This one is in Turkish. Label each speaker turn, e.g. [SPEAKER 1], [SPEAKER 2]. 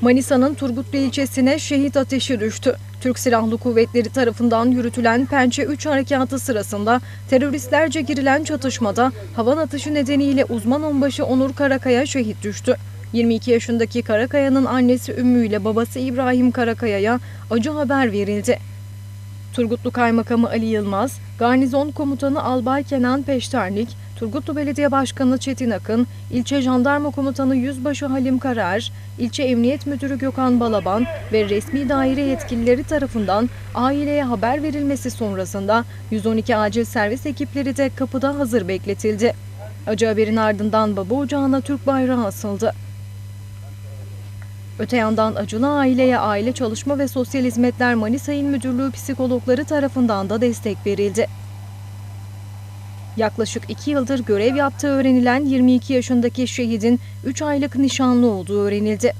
[SPEAKER 1] Manisa'nın Turgutlu ilçesine şehit ateşi düştü. Türk Silahlı Kuvvetleri tarafından yürütülen Pençe 3 harekatı sırasında teröristlerce girilen çatışmada havan atışı nedeniyle uzman onbaşı Onur Karakaya şehit düştü. 22 yaşındaki Karakaya'nın annesi Ümmü ile babası İbrahim Karakaya'ya acı haber verildi. Turgutlu Kaymakamı Ali Yılmaz, Garnizon Komutanı Albay Kenan Peşterlik, Turgutlu Belediye Başkanı Çetin Akın, İlçe Jandarma Komutanı Yüzbaşı Halim Karar, İlçe Emniyet Müdürü Gökhan Balaban ve resmi daire yetkilileri tarafından aileye haber verilmesi sonrasında 112 acil servis ekipleri de kapıda hazır bekletildi. Acı haberin ardından baba ocağına Türk bayrağı asıldı. Öte yandan acılı aileye Aile Çalışma ve Sosyal Hizmetler Manisa İl Müdürlüğü psikologları tarafından da destek verildi. Yaklaşık iki yıldır görev yaptığı öğrenilen 22 yaşındaki şehidin 3 aylık nişanlı olduğu öğrenildi.